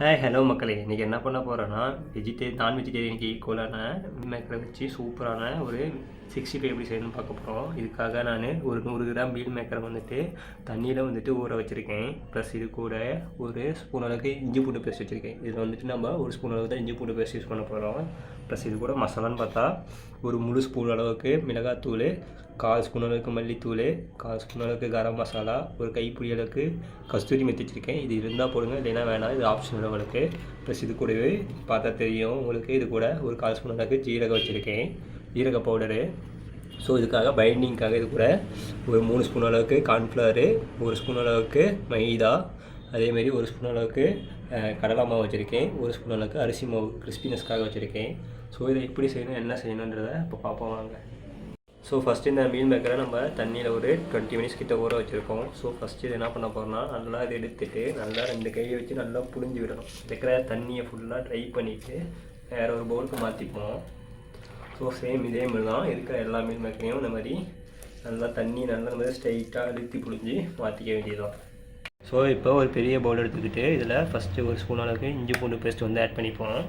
Hi hello மக்களே. இன்றைக்கி என்ன பண்ண போகிறேன்னா வெஜிடே நான் வெஜிடேரியனுக்கு ஈக்குவலான மேக்கரை வச்சு சூப்பரான ஒரு சிக்ஸ்டி ஃபைவ் எப்படி செய்யணும்னு பார்க்க போகிறோம் இதுக்காக நான் ஒரு நூறு கிராம் மீல் மேக்கரை வந்துட்டு தண்ணியில் வந்துட்டு ஊற வச்சுருக்கேன். ப்ளஸ் இது கூட ஒரு ஸ்பூன் அளவுக்கு இஞ்சி பூண்டு பேஸ்ட் வச்சுருக்கேன். இதில் வந்துட்டு நம்ம ஒரு ஸ்பூன் அளவுக்கு தான் இஞ்சி பூண்டு பேஸ்ட் யூஸ் பண்ண போகிறோம் ப்ளஸ் இது கூட மசாலான்னு பார்த்தா ஒரு முழு ஸ்பூன் அளவுக்கு மிளகாத்தூள் கால் ஸ்பூன் அளவுக்கு மல்லித்தூள் கால் ஸ்பூன் அளவுக்கு கரம் மசாலா ஒரு கைப்பிடி அளவுக்கு கஸ்தூரி மெத்தி வச்சுருக்கேன். இது இருந்தால் போடுங்க இல்லைன்னா வேணாம். இது ஆப்ஷன் உங்களுக்கு. ப்ளஸ் இது கூடவே பார்த்தா தெரியும் உங்களுக்கு. இது கூட ஒரு கால் ஸ்பூன் அளவுக்கு ஜீரகம் வச்சுருக்கேன். ஈரக பவுடரு ஸோ இதுக்காக பைண்டிங்க்காக இது கூட ஒரு மூணு ஸ்பூன் அளவுக்கு கார்ன்ஃப்ளவரு ஒரு ஸ்பூன் அளவுக்கு மைதா அதேமாரி ஒரு ஸ்பூன் அளவுக்கு கடலை மாவு வச்சுருக்கேன். ஒரு ஸ்பூன் அளவுக்கு அரிசி மாவு கிறிஸ்பினஸ்க்காக வச்சுருக்கேன். ஸோ இதை எப்படி செய்யணும் என்ன செய்யணுன்றதை இப்போ பார்ப்போம் வாங்க. ஸோ ஃபஸ்ட்டு இந்த மீல் மேக்கரை நம்ம தண்ணியில் ஒரு டுவெண்ட்டி மினிட்ஸ் கிட்ட ஊற வச்சுருக்கோம். ஸோ ஃபஸ்ட்டு இது என்ன பண்ண போகிறோம்னா நல்லா இது எடுத்துட்டு நல்லா ரெண்டு கையை வச்சு நல்லா புழிஞ்சு விடணும். இருக்கிற தண்ணியை ஃபுல்லாக ட்ரை பண்ணிவிட்டு வேறு ஒரு பவுலுக்கு மாற்றிப்போம் ஸோ சேம் இதே மாதிரி தான் இருக்கிற எல்லா மீன் மேக்கரையும் இந்த மாதிரி நல்லா தண்ணி நல்லா மாதிரி ஸ்ட்ரைட்டாக அழுத்தி புழிஞ்சு மாற்றிக்க வேண்டியதுதான். ஸோ இப்போ ஒரு பெரிய பவுல் எடுத்துக்கிட்டு இதில் ஃபஸ்ட்டு ஒரு ஸ்பூன் அளவுக்கு இஞ்சி பூண்டு பேஸ்ட் வந்து ஆட் பண்ணிப்போம்.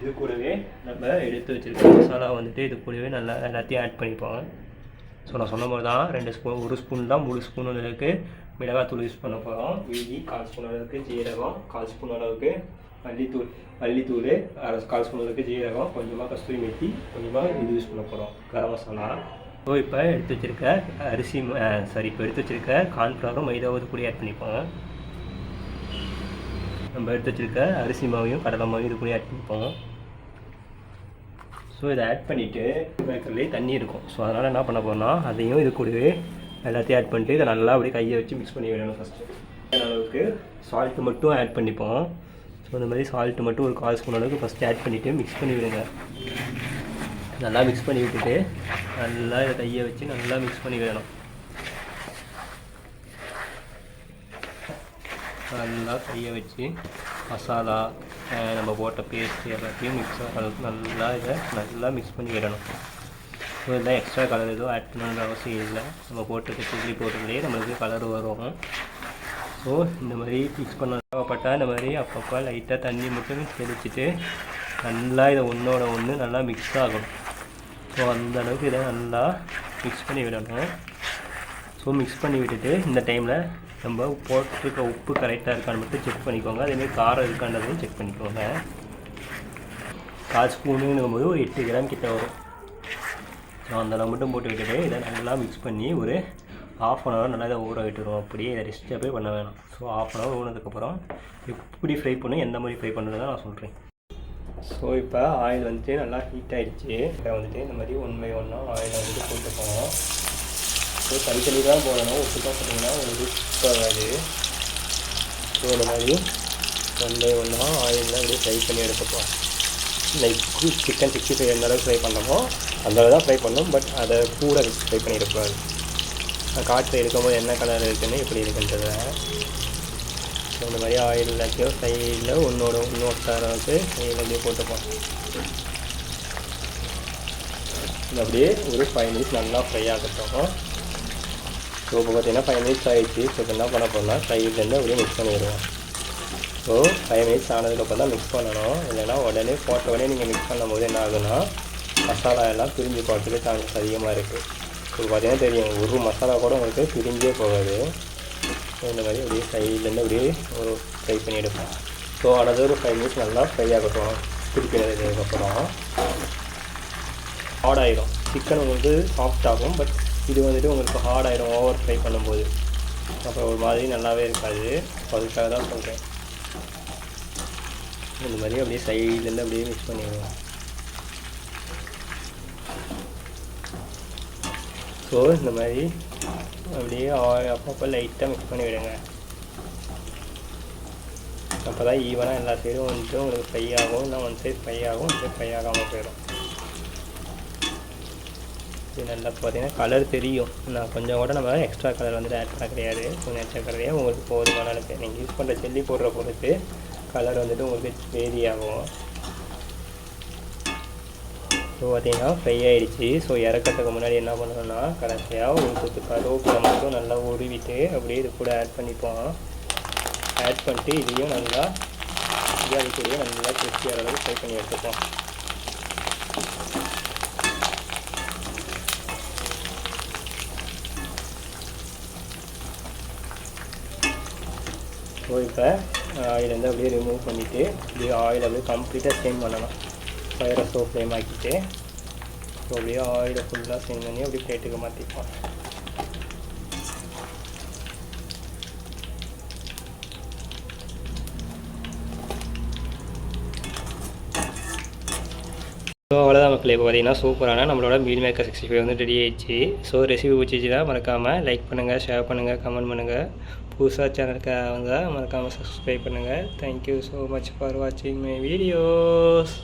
இது கூடவே நம்ம எடுத்து வச்சுருக்க மசாலா வந்துட்டு இது கூடவே நல்லா எல்லாத்தையும் ஆட் பண்ணிப்போம். ஸோ நான் சொன்ன மாதிரி தான் ரெண்டு ஸ்பூன் ஒரு ஸ்பூன் தான் மூணு ஸ்பூன் அளவுக்கு மிளகாத்தூள் யூஸ் பண்ண போகிறோம் மீதி கால் ஸ்பூன் அளவுக்கு ஜீரகம் கால் ஸ்பூன் அளவுக்கு மல்லித்தூள் மல்லித்தூள் அரை கால் ஸ்பூன் ஜீரகம் கொஞ்சமாக கஸ்தூரி மெத்தி கொஞ்சமாக இது யூஸ் பண்ண போகிறோம் கரம் மசாலா. ஸோ இப்போ எடுத்து வச்சிருக்க அரிசி சாரி இப்போ எடுத்து வச்சிருக்க கார்ன்ஃப்ளவரும் மைதாவது கூட ஆட் பண்ணிப்போம். நம்ம எடுத்து வச்சிருக்க அரிசி மாவையும் கடலை மாவையும் இது கூட ஆட் பண்ணிப்போம். ஸோ இதை ஆட் பண்ணிவிட்டு பேக்கர்லேயே தண்ணி இருக்கும். ஸோ அதனால் என்ன பண்ண போகிறோம்னா அதையும் இது கூடவே எல்லாத்தையும் ஆட் பண்ணிட்டு இதை நல்லா அப்படியே கையை வச்சு மிக்ஸ் பண்ணி விடணும் ஃபஸ்ட்டு அளவுக்கு சால்ட்டு மட்டும் ஆட் பண்ணிப்போம். ஸோ இந்த மாதிரி சால்ட்டு மட்டும் ஒரு கால் ஸ்பூன் அளவுக்கு ஃபஸ்ட்டு ஆட் பண்ணிவிட்டு மிக்ஸ் பண்ணி விடுங்க நல்லா மிக்ஸ் பண்ணி விட்டுட்டு நல்லா இதை கையை வச்சு நல்லா மிக்ஸ் பண்ணி விடணும். நல்லா கையை வச்சு மசாலா நம்ம போட்ட பேஸ்ட் எல்லாத்தையும் மிக்ஸ் நல்லா இதை நல்லா மிக்ஸ் பண்ணி விடணும். ஸோ இதெல்லாம் எக்ஸ்ட்ரா கலர் எதுவும் ஆட் பண்ணணுன்ற அவசியம் இல்லை. நம்ம போட்டுக்க சில்லி போட்டுக்கிட்டே நம்மளுக்கு கலர் வரும். ஸோ இந்த மாதிரி ஃபிக்ஸ் பண்ண தேவைப்பட்டால் இந்த மாதிரி அப்பப்போ லைட்டாக தண்ணி மட்டும் தெளிச்சிட்டு நல்லா இதை ஒன்றோட ஒன்று நல்லா மிக்ஸ் ஆகணும். ஸோ அந்த அளவுக்கு இதை நல்லா மிக்ஸ் பண்ணி விடணும். ஸோ மிக்ஸ் பண்ணி விட்டுட்டு இந்த டைமில் நம்ம போட்டிருக்க உப்பு கரெக்டாக இருக்கான்னு மட்டும் செக் பண்ணிக்கோங்க. அதேமாதிரி காரம் இருக்கான்றதையும் செக் பண்ணிக்கோங்க. கால் ஸ்பூனுங்கும் போது ஒரு எட்டு கிராம் கிட்ட வரும். ஸோ அந்தளவு மட்டும் போட்டு விட்டுட்டு இதை நல்லா மிக்ஸ் பண்ணி ஒரு ஆஃப் அன் ஹவர் நல்லா இதை ஊற விட்டுருவோம் அப்படியே இதை டிஸ்டர்பே பண்ண வேணாம். ஸோ ஆஃப் அன் ஹவர் ஊனதுக்கப்புறம் எப்படி ஃப்ரை பண்ணணும் எந்த மாதிரி ஃப்ரை பண்ணுறதை நான் சொல்கிறேன் ஸோ இப்போ ஆயில் வந்துட்டு நல்லா ஹீட் ஆகிடுச்சு இப்போ வந்துட்டு இந்த மாதிரி ஒன் பை ஒன்னாக ஆயில் வந்துட்டு போட்டு போகணும் ஸோ தனித்தனி தான் போடணும். ஒட்டுக்கா போட்டிங்கன்னா உங்களுக்கு ஆகாது. ஸோ இந்த மாதிரி ஒன் பை ஒன்னாக ஆயிலெலாம் அப்படியே ஃப்ரை பண்ணி எடுத்துப்போம் லைக் சிக்கன் சிக்ஸ்டி ஃபைவ் எந்த அளவுக்கு ஃப்ரை பண்ணணுமோ அந்த அளவு தான் ஃப்ரை பண்ணோம். பட் அதை கூட ஃப்ரை பண்ணி எடுக்கக்கூடாது காற்று இருக்கும்போது என்ன கலர் இருக்குன்னு இப்படி இருக்குன்றத. இந்த மாதிரி ஆயில் எல்லாத்தையும் சைடில் ஒன்றோட இன்னொரு அளவுக்கு சைடில் அப்படியே போட்டுப்போம் இது அப்படியே ஒரு ஃபைவ் மினிட்ஸ் நல்லா ஃப்ரை ஆகட்டும். ஸோ இப்போ பார்த்தீங்கன்னா ஃபைவ் மினிட்ஸ் ஆகிடுச்சு ஸோ இப்போ என்ன பண்ண போகிறோம்னா சைட்லேருந்து அப்படியே மிக்ஸ் பண்ணிடுவோம். ஸோ ஃபைவ் மினிட்ஸ் ஆனதுக்கப்புறம் தான் மிக்ஸ் பண்ணணும். இல்லைன்னா உடனே போட்ட உடனே நீங்கள் மிக்ஸ் பண்ணும்போது என்ன ஆகுன்னா மசாலா எல்லாம் பிரிஞ்சு போகிறதுக்கு சான்ஸ் அதிகமாக இருக்குது உங்களுக்கு பார்த்தீங்கன்னா தெரியும். ஒரு மசாலா கூட உங்களுக்கு பிரிஞ்சே போகாது. இந்த மாதிரி அப்படியே சைட்லேருந்து அப்படியே ஒரு ஃப்ரை பண்ணி எடுப்போம் ஸோ அனதர் ஒரு ஃபைவ் மினிட்ஸ் நல்லா ஃப்ரை ஆகட்டும். திருப்பி அதுக்கப்புறம் ஹார்ட் ஆகிடும் சிக்கன் உங்களுக்கு சாஃப்ட் ஆகும் பட் இது வந்துட்டு உங்களுக்கு ஹார்ட் ஆகிடும் ஓவர் ஃப்ரை பண்ணும்போது. அப்புறம் ஒரு மாதிரி நல்லாவே இருக்காது. அதுக்காக தான் சொல்கிறேன் இந்த மாதிரி அப்படியே சைட்லேருந்து அப்படியே மிக்ஸ் பண்ணிடுவோம் ஸோ இந்த மாதிரி அப்படியே அப்பப்போ லைட்டாக மிக்ஸ் பண்ணி விடுங்க அப்போ தான் ஈவனாக எல்லா சைடும் வந்துட்டு உங்களுக்கு ஃப்ரை ஆகும். இல்லை ஒன் சைட் ஃப்ரை ஆகும் ஒன் சைட் ஃப்ரை ஆகாமல் போயிடும். இது நல்லா பார்த்தீங்கன்னா கலர் தெரியும். நான் கொஞ்சம் கூட நம்ம எக்ஸ்ட்ரா கலர் வந்துட்டு ஆட் பண்ண கிடையாது. கொஞ்சம் எக்ஸ்ட்ரா கலரையே உங்களுக்கு போதுமான அளவுக்கு? நீங்கள் யூஸ் பண்ணுற செல்லி போடுற பொறுத்து கலர் வந்துட்டு உங்களுக்கு வேரி ஆகும். ஸோ பார்த்தீங்கன்னா ஃப்ரை ஆகிடுச்சி ஸோ இறக்கறதுக்கு முன்னாடி என்ன பண்ணணும்னா கடைசியாக ஒரு கொத்து கருவேப்பிலை மட்டும் நல்லா உருவிட்டு அப்படியே இது கூட ஆட் பண்ணிப்போம். ஆட் பண்ணிட்டு இதையும் நல்லா செஞ்சு அது நல்லா கிறிஸ்பி அளவு ஃப்ரை பண்ணி எடுத்துப்போம். ஸோ இப்போ ஆயில் வந்து அப்படியே ரிமூவ் பண்ணிவிட்டு இது ஆயில் அப்படியே கம்ப்ளீட்டாக ஸ்டெயின் பண்ணலாம் ஃபயரை ஸ்டோ ஃப்ளேம் ஆக்கிட்டு ஸோ அப்படியே ஆயிலை ஃபுல்லாக ஸ்டெயின் பண்ணி அப்படியே பிளேட்டுக்கு மாற்றிப்போம் ஸோ அவ்வளோதான் நம்ம இப்போ பார்த்தீங்கன்னா சூப்பரான நம்மளோட மீல் மேக்கர் சிக்ஸ்டி ஃபைவ் வந்து ரெடி ஆயிடுச்சு. ஸோ ரெசிபி பிடிச்சிச்சுன்னா மறக்காமல் லைக் பண்ணுங்கள் ஷேர் பண்ணுங்கள் கமெண்ட் பண்ணுங்கள் புதுசாக சேனலுக்கு வந்தால் மறக்காமல் சப்ஸ்கிரைப் பண்ணுங்கள் thank you so much for வாட்சிங் மை வீடியோஸ்